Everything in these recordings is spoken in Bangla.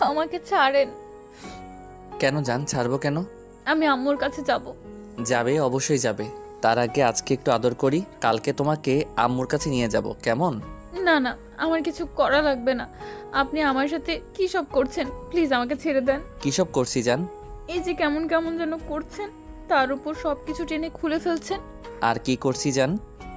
আমাকে ছাড়েন। কেন জান ছাড়বো কেন? আমি আম্মুর কাছে যাব। যাবে অবশ্যই যাবে। তার আগে আজকে একটু আদর করি কালকে তোমাকে আম্মুর কাছে নিয়ে যাব কেমন? না না আমার কিছু করা লাগবে না। আপনি আমার সাথে কি সব করছেন? প্লিজ আমাকে ছেড়ে দেন। কি সব করছি জান এই যে কেমন কেমন যেন করছেন তার উপর সব কিছু টেনে খুলে ফেলছেন। আর কি করছি জান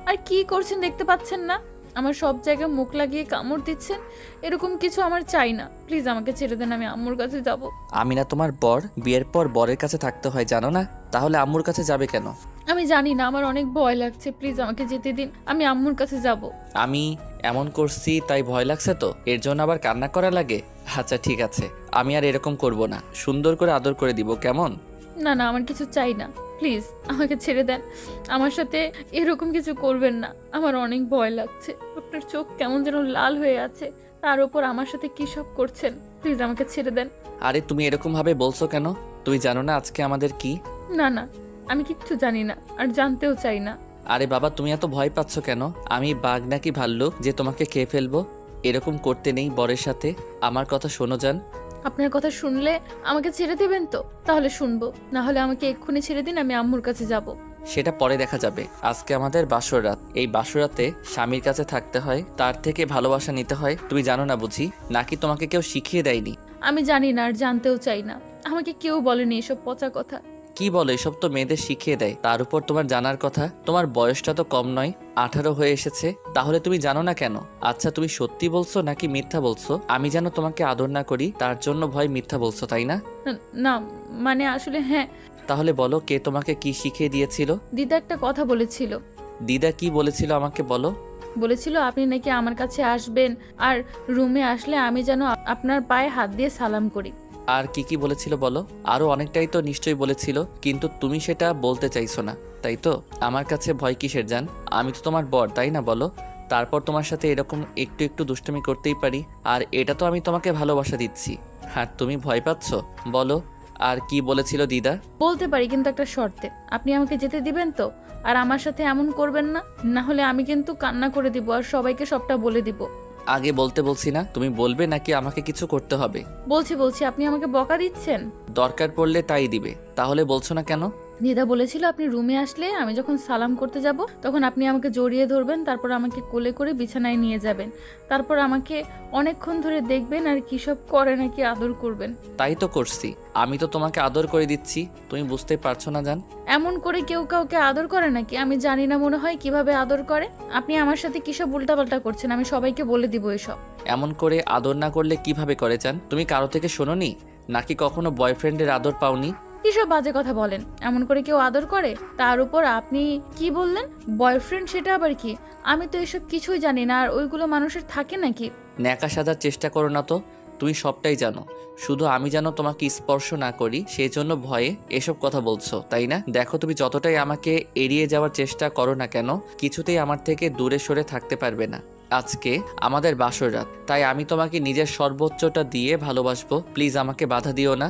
আর কি করছেন দেখতে পাচ্ছেন না? আমার সব জায়গায় মুখ লাগিয়ে কামড় দিচ্ছেন এরকম কিছু আমার চাই না। প্লিজ আমাকে ছেড়ে দেন আমি আম্মুর কাছে যাব। আমি না তোমার বর বিয়ের পর বরের কাছে থাকতে হয় জানো না? তাহলে আম্মুর কাছে যাবে কেন? আমি জানি না আমার অনেক ভয় লাগছে প্লিজ আমাকে যেতে দিন আমি আম্মুর কাছে যাব। আমি এমন করছি তাই ভয় লাগছে তো? এর জন্য আবার কান্না করা লাগে? আচ্ছা ঠিক আছে। আমি আর এরকম করব না। সুন্দর করে আদর করে দিব কেমন? না না আমার কিছু চাই না। প্লিজ আমাকে ছেড়ে দেন। আমার সাথে এরকম কিছু করবেন না। আমার অনেক ভয় লাগছে। আপনার চোখ কেমন যেন লাল হয়ে আছে। তার উপর আমার সাথে কি সব করছেন? প্লিজ আমাকে ছেড়ে দেন। আরে তুমি এরকম ভাবে বলছো কেন? তুমি জানো না আজকে আমাদের কি? না না আমি কিচ্ছু জানি না আর জানতেও চাই না। আরে বাবা তুমি এত ভয় পাচ্ছ কেন? আমি বাঘ নাকি ভাল্লুক যে তোমাকে খেয়ে ফেলব? এরকম করতে নেই বরের সাথে। আমার কথা শোনো যান আপনার কথা শুনলে আমাকে ছেড়ে দেবেন তো? তাহলে শুনব। না হলে আমাকে এক্ষুনি ছেড়ে দিন আমি আম্মুর কাছে যাব। সেটা পরে দেখা যাবে। আজকে আমাদের বাসর রাত। এই বাসরাতে স্বামীর কাছে থাকতে হয় তার থেকে ভালোবাসা নিতে হয়। তুমি জানো না বুঝি? নাকি তোমাকে কেউ শিখিয়ে দেয়নি? আমি জানি না আর জানতেও চাই না। আমাকে কেউ বলেনি এসব পচা কথা। কি বলো এসব তো মেয়েদের শিখিয়ে দেয়? তার উপর তোমার জানার কথা? তোমার বয়সটা তো কম নয় আঠারো হয়ে এসেছে। তাহলে তুমি জানো না কেন? আচ্ছা তুমি সত্যি বলছো নাকি মিথ্যা বলছো? আমি যেন তোমাকে আদর না করি তার জন্য ভয় মিথ্যা বলছো তাই না? না- না মানে আসলে হ্যাঁ। তাহলে বলো কে তোমাকে কি শিখিয়ে দিয়েছিল? দিদা একটা কথা বলেছিল। দিদা কি বলেছিল আমাকে বলো? বলেছিল আপনি নাকি আমার কাছে আসবেন আর রুমে আসলে আমি যেন আপনার পায়ে হাত দিয়ে সালাম করি। আর কি কি বলেছিল বলো? আরও অনেকটাই তো নিশ্চয়ই বলেছিল, কিন্তু তুমি সেটা বলতে চাইছো না, তাই তো? আমার কাছে ভয় কিসের যান আমি তো তোমার বর, তাই না বলো? তারপর তোমার সাথে এরকম একটু একটু দুষ্টুমি করতেই পারি, আর এটা তো আমি তোমাকে ভালোবাসা দিচ্ছি। আর তুমি ভয় পাচ্ছ? বলো, আর কি বলেছিল দিদা? বলতে পারি কিন্তু একটা শর্তে। আপনি আমাকে যেতে দিবেন তো? আর আমার সাথে এমন করবেন না? না হলে আমি কিন্তু কান্না করে দিব আর সবাইকে সবটা বলে দিব। আগে বলতে বলছি না তুমি বলবে নাকি আমাকে কিছু করতে হবে? বলছি বলছি আপনি আমাকে বকা দিচ্ছেন? দরকার পড়লে তাই দিবে তাহলে বলছো না কেন? দিদা বলেছিল আপনি রুমে আসলে আমি যখন সালাম করতে যাব তখন আপনি আমাকে জড়িয়ে ধরবেন তারপর আমাকে কোলে করে বিছানায় নিয়ে যাবেন। তারপর আমাকে অনেকক্ষণ ধরে দেখবেন আর কি সব করে নাকি আদর করবেন। তাই তো করছি। আমি তো তোমাকে আদর করে দিচ্ছি। তুমি বুঝতে পারছ না জান? এমন করে কেউ কাউকে আদর করে নাকি? আমি জানি না মনে হয় কীভাবে আদর করে। আপনি আমার সাথে কিসব উল্টাপাল্টা করছেন? আমি সবাইকে বলে দিব এসব। এমন করে আদর না করলে কীভাবে করে চান তুমি কারও থেকে শোনোনি? নাকি কখনো বয়ফ্রেন্ডের আদর পাওনি? কিসব বাজে কথা বলেন? এমন করে কেউ আদর করে? তার উপর আপনি কি বললেন? বয়ফ্রেন্ড সেটা আবার কি? আমি তো এসব কিছুই জানি না, আর ওইগুলো মানুষের থাকে নাকি? ন্যাকা সাজার চেষ্টা করো না তো তুমি সবটাই জানো। শুধু আমি যেন তোমাকে স্পর্শ না করি সেই জন্য ভয়ে এসব কথা বলছো, তাই না? দেখো তুমি যতটাই আমাকে এড়িয়ে যাওয়ার চেষ্টা করো না কেন, কিছুতেই আমার থেকে দূরে সরে থাকতে পারবে না। আজকে আমাদের বাসর রাত, তাই আমি তোমাকে নিজের সর্বোচ্চটা দিয়ে ভালোবাসবো। প্লিজ আমাকে বাধা দিও না।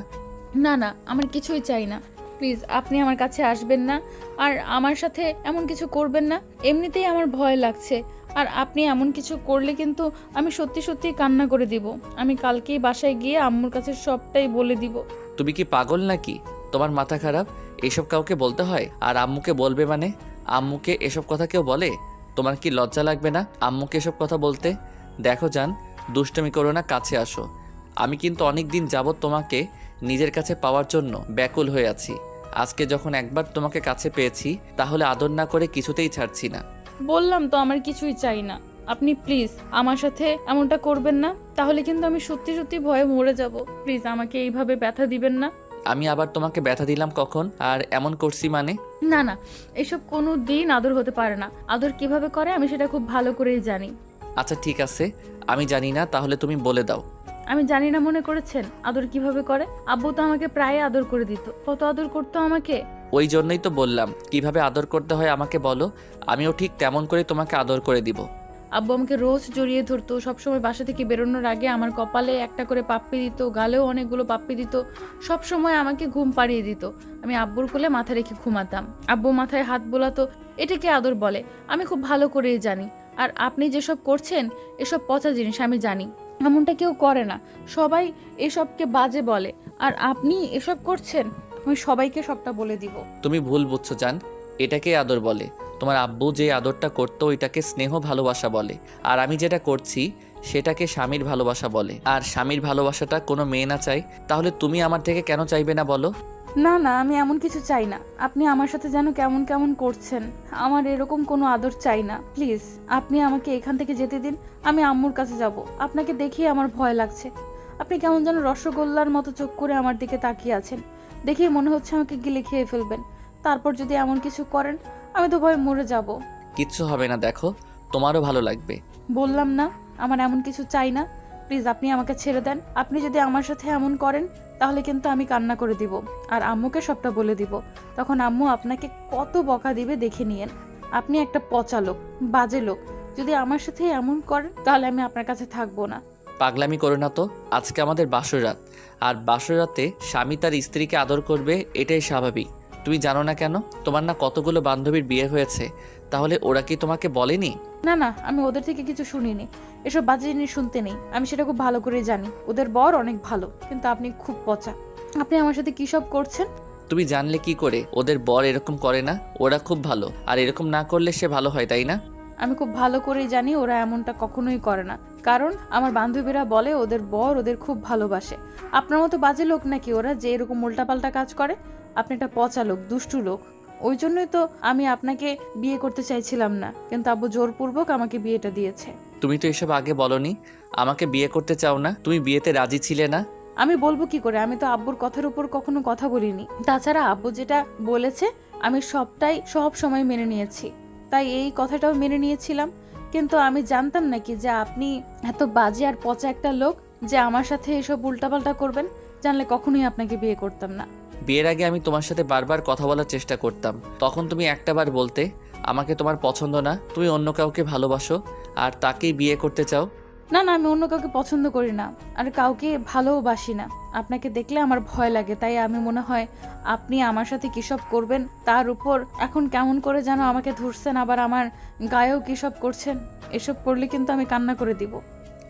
না না, আমার কিছুই চাই না। প্লিজ, আপনি আমার কাছে আসবেন না। আর আমার সাথে এমন কিছু করবেন না। এমনিতেই আমার ভয় লাগছে। আর আপনি এমন কিছু করলে কিন্তু আমি সত্যি সত্যি কান্না করে দিব। আমি কালকেই বাসায় গিয়ে আম্মুর কাছে সবটাই বলে দিব। তুমি কি পাগল নাকি? তোমার মাথা খারাপ? এসব কাউকে বলতে হয়? আর আম্মুকে বলবে মানে? আম্মুকে এসব কথা কেউ বলে? তোমার কি লজ্জা লাগবে না আম্মুকে এসব কথা বলতে? দেখো যান দুষ্টমি করো না, কাছে আসো। আমি কিন্তু অনেক দিন যাবৎ তোমাকে নিজের কাছে পাওয়ার জন্য ব্যাকুল হয়ে আছি। আজকে যখন একবার তোমাকে কাছে পেয়েছি তাহলে আদর না করে কিছুতেই ছাড়ছি না। বললাম তো আমার কিছুই চাই না। আপনি প্লিজ আমার সাথে এমনটা করবেন না তাহলে কিন্তু আমি সত্যি সত্যি ভয়ে মরে যাব। প্লিজ আমাকে এইভাবে ব্যথা দিবেন না। আমি আবার তোমাকে ব্যথা দিলাম কখন? আর এমন করছি মানে? না না এসব কোনো দিন আদর হতে পারে না। আদর কীভাবে করে আমি সেটা খুব ভালো করেই জানি। আচ্ছা ঠিক আছে। আমি জানি না তাহলে তুমি বলে দাও। আমি জানি না মনে করেছেন আদর কীভাবে করে। আব্বু তো আমাকে প্রায় আদর করে দিত। কত আদর করতো আমাকে? ওই জন্যই তো বললাম কীভাবে আদর করতে হয় আমাকে বলো আমিও ঠিক তেমন করে তোমাকে আদর করে দিব। আব্বু আমাকে রোজ জড়িয়ে ধরতো সবসময় বাসা থেকে বেরোনোর আগে আমার কপালে একটা করে পাপ্পি দিত গালেও অনেকগুলো পাপ্পি দিত সব সময় আমাকে ঘুম পাড়িয়ে দিত। আমি আব্বুর কোলে মাথা রেখে ঘুমাতাম। আব্বু মাথায় হাত বোলাতো এটাকে আদর বলে। আমি খুব ভালো করেই জানি। আর আপনি যেসব করছেন এসব পচা জিনিস আমি জানি। এমনটা কেউ করে না। সবাই এসবকে বাজে বলে। আর আপনি এসব করছেন, আমি সবাইকে সবটা বলে দিব। তুমি ভুল বুঝছ, জান। এটাকে আদর বলে। তোমার আব্বু যে আদরটা করতো ওইটাকে স্নেহ ভালোবাসা বলে। আর আমি যেটা করছি, সেটাকে স্বামীর ভালোবাসা বলে। আর স্বামীর ভালোবাসাটা কোনো মেয়ে না চাই তাহলে তুমি আমার থেকে কেন চাইবে না বলো? না না আমি এমন কিছু চাই না। আপনি আমার সাথে যেন কেমন কেমন করছেন আমার এরকম কোনো আদর চাই না। প্লিজ আপনি আমাকে এখান থেকে যেতে দিন আমি আম্মুর কাছে যাব। আপনাকে দেখিয়ে আমার ভয় লাগছে। আপনি কেমন যেন রসগোল্লার মতো চোখ করে আমার দিকে তাকিয়ে আছেন। দেখেই মনে হচ্ছে আমাকে গিলে খেয়ে ফেলবেন। তারপর যদি এমন কিছু করেন আমি তো ভয় মরে যাব। কিচ্ছু হবে না দেখো। তোমারও ভালো লাগবে। বললাম না আমার এমন কিছু চাই না। প্লিজ আপনি আমাকে ছেড়ে দেন। আপনি যদি আমার সাথে এমন করেন তাহলে কিন্তু আমি কান্না করে দিব আর আম্মুকে সবটা বলে দিব। তখন আম্মু আপনাকে কত বকা দিবে দেখে নিয়েন। আপনি একটা পচা লোক বাজে লোক। যদি আমার সাথে এমন করেন তাহলে আমি আপনার কাছে থাকব না। পাগলামি করো না তো আজকে আমাদের বাসর রাত। আর বাসর রাতে স্বামী তার স্ত্রীকে আদর করবে এটাই স্বাভাবিক। তুমি জানো না কেন? তোমার না কতগুলো বান্ধবীর বিয়ে হয়েছে। তাহলে ওরা কি তোমাকে বলেনি? না না আমি ওদের থেকে কিছু শুনিনি। এসব বাজে জিনিস শুনতে নেই। আমি সেটা খুব ভালো করে জানি। ওদের বর অনেক ভালো কিন্তু আপনি খুব পচা। আপনি আমার সাথে কী সব করছেন? তুমি জানলে কি করে? ওদের বর এরকম করে না? ওরা খুব ভালো। আর এরকম না করলে সে ভালো হয় তাই না? আমি খুব ভালো করেই জানি ওরা এমনটা কখনোই করে না। কারণ আমার বান্ধবীরা বলে ওদের বর ওদের খুব ভালোবাসে। আপনার মতো বাজে লোক নাকি ওরা যে এরকম উল্টাপাল্টা কাজ করে? আপনি একটা পচা লোক দুষ্টু লোক। ওই জন্যই তো আমি আপনাকে বিয়ে করতে চাইছিলাম না। কিন্তু আব্বু জোরপূর্বক আমাকে বিয়েটা দিয়েছে। তুমি তো এসব আগে বলনি। আমাকে বিয়ে করতে চাও না। তুমি বিয়েতে রাজি ছিলে না। আমি বলব কি করে? আমি তো আব্বুর কথার উপর কখনো কথা বলিনি। তাছাড়া আব্বু যেটা বলেছে আমি সবটাই সব সময় মেনে নিয়েছি। তাই এই কথাটাও মেনে নিয়েছিলাম। কিন্তু আমি জানতাম নাকি যে আপনি এত বাজে আর পচা একটা লোক যে আমার সাথে এসব উল্টাপাল্টা করবেন। জানলে কখনোই আপনাকে বিয়ে করতাম না। বিয়ের আগে আমি তোমার সাথে বারবার কথা বলার চেষ্টা করতাম। তখন তুমি একটাবার বলতে আমাকে তোমার পছন্দ না। তুমি অন্য কাউকে ভালোবাসো। আর তাকেই বিয়ে করতে চাও? না না আমি অন্য কাউকে পছন্দ করি না। আর কাউকে ভালোবাসি না। আপনাকে দেখলে আমার ভয় লাগে তাই আমি মনে হয় আপনি আমার সাথে কিসব করবেন তার উপর এখন কেমন করে যেন আমাকে ধরছেন আবার আমার গায়েও কিসব করছেন এসব করলে কিন্তু আমি কান্না করে দিব।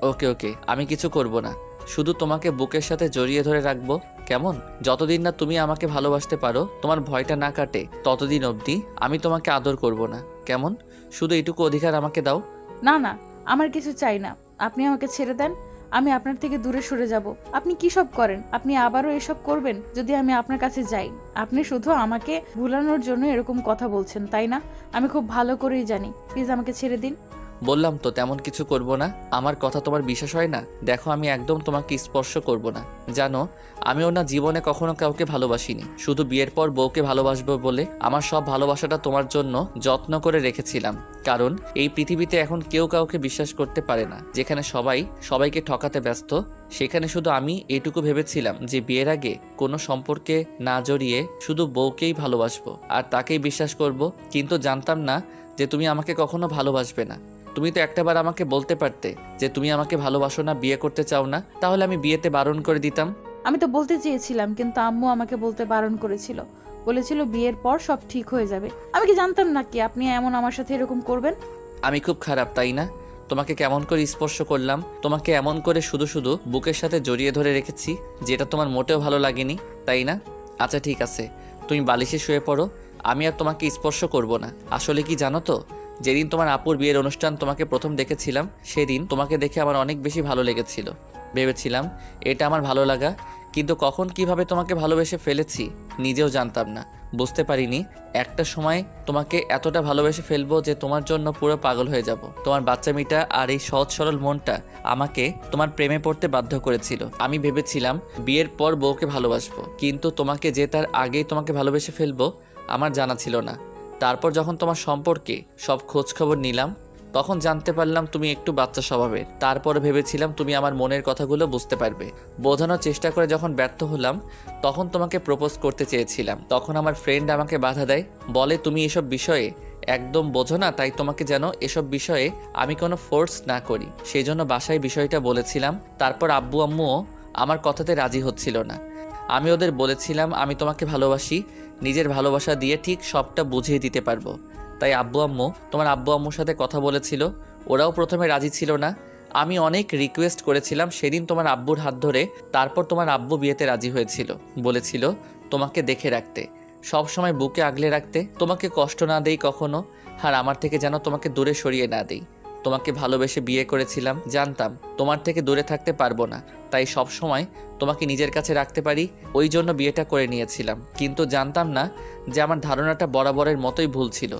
ওকে ওকে আমি কিছু করব না। শুধু তোমাকে বুকের সাথে জড়িয়ে ধরে রাখব। কেমন? যতদিন না তুমি আমাকে ভালোবাসতে পারো তোমার ভয়টা না কাটে ততদিন অবধি আমি তোমাকে আদর করব না। কেমন? শুধু এইটুকু অধিকার আমাকে দাও। না না, আমার কিছু চাই না। আপনি আমাকে ছেড়ে দেন, আমি আপনার থেকে দূরে সরে যাব। আপনি কি সব করেন? আপনি আবারও এসব করবেন যদি আমি আপনার কাছে যাই। আপনি শুধু আমাকে ভুলানোর জন্য এরকম কথা বলছেন, তাই না? আমি খুব ভালো করেই জানি। প্লিজ আমাকে ছেড়ে দিন। বললাম তো তেমন কিছু করব না। আমার কথা তোমার বিশ্বাস হয় না? দেখো, আমি একদম তোমাকে স্পর্শ করব না। জানো আমি ওনার জীবনে কখনো কাউকে ভালোবাসিনি। শুধু বিয়ের পর বউকে ভালোবাসবো বলে আমার সব ভালোবাসাটা তোমার জন্য যত্ন করে রেখেছিলাম। কারণ এই পৃথিবীতে এখন কেউ কাউকে বিশ্বাস করতে পারে না। যেখানে সবাই সবাইকে ঠকাতে ব্যস্ত, সেখানে শুধু আমি এটুকু ভেবেছিলাম যে বিয়ের আগে কোনো সম্পর্কে না জড়িয়ে শুধু বউকেই ভালোবাসবো আর তাকেই বিশ্বাস করব। কিন্তু জানতাম না যে তুমি আমাকে কখনো ভালোবাসবে না। তুমি তো একটাবার আমাকে বলতে পারতে যে তুমি আমাকে ভালোবাসো না, বিয়ে করতে চাও না, তাহলে আমি বিয়েতে বারণ করে দিতাম। আমি তো বলতে চেয়েছিলাম, কিন্তু আম্মু আমাকে বলতে বারণ করেছিল। বলেছিল বিয়ের পর সব ঠিক হয়ে যাবে। আমি কি জানতাম না কি আপনি এমন আমার সাথে এরকম করবেন? আমি খুব খারাপ, তাই না? তোমাকে কেমন করে স্পর্শ করলাম, তোমাকে এমন করে শুধু শুধু বুকের সাথে জড়িয়ে ধরে রেখেছি, যেটা তোমার মোটেও ভালো লাগেনি, তাই না? আচ্ছা ঠিক আছে। তুমি বালিশে শুয়ে পড়ো, আমি আর তোমাকে স্পর্শ করব না। আসলে কি জানো তো? যেদিন তোমার আপুর বিয়ের অনুষ্ঠান তোমাকে প্রথম দেখেছিলাম, সেদিন তোমাকে দেখে আমার অনেক বেশি ভালো লেগেছিল। ভেবেছিলাম, এটা আমার ভালো লাগা। কিন্তু কখন কীভাবে তোমাকে ভালোবেসে ফেলেছি, নিজেও জানতাম না। বুঝতে পারিনি, একটা সময় তোমাকে এতটা ভালোবেসে ফেলব যে তোমার জন্য পুরো পাগল হয়ে যাব। তোমার বাচ্চামিটা আর এই সহজ সরল মনটা আমাকে তোমার প্রেমে পড়তে বাধ্য করেছিল। আমি ভেবেছিলাম, বিয়ের পর বউকে ভালোবাসবো। কিন্তু তোমাকে যে তার আগেই তোমাকে ভালোবেসে ফেলব, আমার জানা ছিল না। তারপর যখন তোমার সম্পর্কে সব খোঁজ খবর নিলাম তখন জানতে পারলাম তুমি একটু বাচ্চা স্বভাবের। তারপর ভেবেছিলাম তুমি আমার মনের কথাগুলো বুঝতে পারবে। বোঝানোর চেষ্টা করে যখন ব্যর্থ হলাম, তখন তোমাকে প্রপোজ করতে চেয়েছিলাম। তখন আমার ফ্রেন্ড আমাকে বাধা দেয়, বলে, তুমি এসব বিষয়ে একদম বোঝো না, তাই তোমাকে যেন এসব বিষয়ে আমি কোনো ফোর্স না করি। সেই জন্য বাসায় বিষয়টা বলেছিলাম। তারপর আব্বু, আম্মুও আমার কথাতে রাজি হচ্ছিল না। আমি ওদের বলেছিলাম, আমি তোমাকে ভালোবাসি, নিজের ভালোবাসা দিয়ে ঠিক সবটা বুঝিয়ে দিতে পারব। তাই আব্বু আম্মু, তোমার আব্বু আম্মুর সাথে কথা বলেছিল। ওরাও প্রথমে রাজি ছিল না। আমি অনেক রিকোয়েস্ট করেছিলাম সেদিন তোমার আব্বুর হাত ধরে, তারপর তোমার আব্বু বিয়েতে রাজি হয়েছিল। বলেছিল, তোমাকে দেখে রাখতে। সব সময় বুকে আগলে রাখতে। তোমাকে কষ্ট না দেই কখনো, আর আমার থেকে যেন তোমাকে দূরে সরিয়ে না দেই। তোমাকে ভালোবেসে বিয়ে করেছিলাম, জানতাম। তোমার থেকে দূরে থাকতে পারব না। তাই সব সময় তোমাকে নিজের কাছে রাখতে পারি, ওই জন্য বিয়েটা করে নিয়েছিলাম। কিন্তু জানতাম না যে আমার ধারণাটা বরাবরের মতোই ভুল ছিল।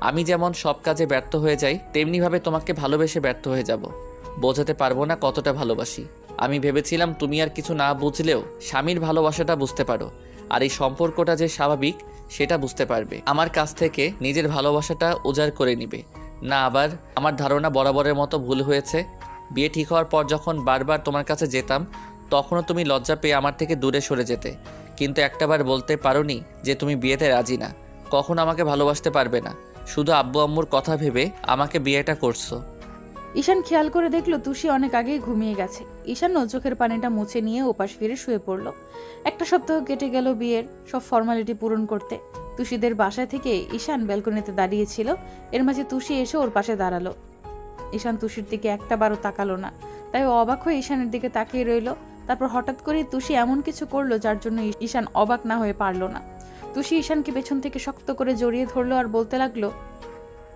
আমি যেমন সব কাজে ব্যর্থ হয়ে যাই, তেমনিভাবে তোমাকে ভালোবেসে ব্যর্থ হয়ে যাব। বোঝাতে পারব না কতটা ভালোবাসি। আমি ভেবেছিলাম তুমি আর কিছু না বুঝলেও স্বামীর ভালোবাসাটা বুঝতে পারো। আর এই সম্পর্কটা যে স্বাভাবিক, সেটা বুঝতে পারবে। আমার কাছ থেকে নিজের ভালোবাসাটা উজাড় করে নিবে। না আবার আমার ধারণা বরাবরের মতো ভুল হয়েছে। বিয়ে ঠিক হওয়ার পর যখন বারবার তোমার কাছে যেতাম, তখনও তুমি লজ্জা পেয়ে আমার থেকে দূরে সরে যেতে। কিন্তু একটাবার বলতে পারোনি যে তুমি বিয়েতে রাজি না। কখন আমাকে ভালোবাসতে পারবে না। শুধু আব্বু আম্মুর কথা ভেবে আমাকে বিয়েটা করছ। ঈশান খেয়াল করে দেখল তুষি অনেক আগেই ঘুমিয়ে গেছে। ঈশানও চোখের পানিটা মুছে নিয়ে ওপাশ ফিরে শুয়ে পড়ল। একটা সপ্তাহ কেটে গেল বিয়ের, সব ফর্মালিটি পূরণ করতে। তুষিদের বাসায় থেকে ঈশান ব্যালকনিতে দাঁড়িয়েছিল। এর মাঝে তুষি এসে ওর পাশে দাঁড়াল। ঈশান তুষির দিকে একটা বারও তাকালো না। তাই অবাক হয়ে ঈশানের দিকে তাকিয়ে রইল। তারপর হঠাৎ করেই তুষি এমন কিছু করল যার জন্য ঈশান অবাক না হয়ে পারল না। তুষি ঈশানকে পেছন থেকে শক্ত করে জড়িয়ে ধরলো আর বলতে লাগল,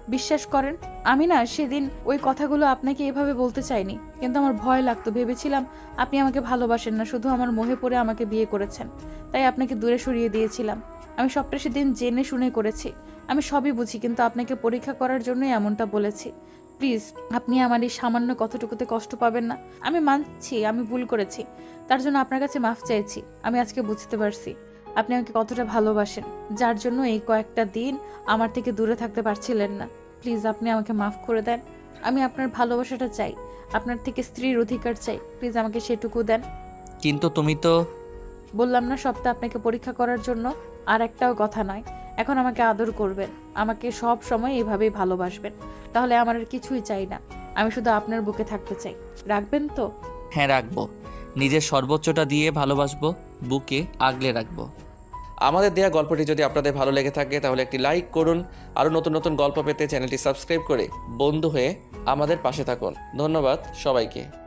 বিশ্বাস করেন, আমি না সেদিন ওই কথাগুলো আপনাকে এভাবে বলতে চাইনি। কিন্তু আমার ভয় লাগতো, ভেবেছিলাম আপনি আমাকে ভালোবাসেন না, শুধু আমার মোহে পড়ে আমাকে বিয়ে করেছেন। তাই আপনাকে দূরে সরিয়ে দিয়েছিলাম। আমি সবটা সেদিন জেনে শুনে করেছি। আমি সবই বুঝি, কিন্তু আপনাকে পরীক্ষা করার জন্যই এমনটা বলেছি। প্লিজ, আপনি আমার এই সামান্য কতটুকুতে কষ্ট পাবেন না। আমি মানছি, আমি ভুল করেছি। তার জন্য আপনার কাছে মাফ চাইছি। আমি আজকে বুঝতে পারছি। আপনি আমাকে কতটা ভালোবাসেন যার জন্য এই কয়েকটা দিন আমার থেকে দূরে থাকতে পারছিলেন না। প্লিজ আপনি আমাকে মাফ করে দেন। আমি আপনার ভালোবাসাটা চাই আপনার থেকে স্ত্রীর অধিকার চাই। প্লিজ আমাকে সেটুকু দেন। কিন্তু তুমি তো বললাম না সবটা আপনাকে পরীক্ষা করার জন্য আর একটাও কথা নয়। এখন আমাকে আদর করবেন আমাকে সব সময় এইভাবেই ভালোবাসবেন। তাহলে আমার আর কিছুই চাই না। আমি শুধু আপনার বুকে থাকতে চাই। রাখবেন তো? হ্যাঁ রাখব। নিজের সর্বোচ্চটা দিয়ে ভালোবাসবো বুকে আগলে রাখব। আমাদের দেয়া গল্পটি যদি আপনাদের ভালো লেগে থাকে, তাহলে একটি লাইক করুন। আরও নতুন নতুন গল্প পেতে চ্যানেলটি সাবস্ক্রাইব করে বন্ধু হয়ে আমাদের পাশে থাকুন। ধন্যবাদ সবাইকে।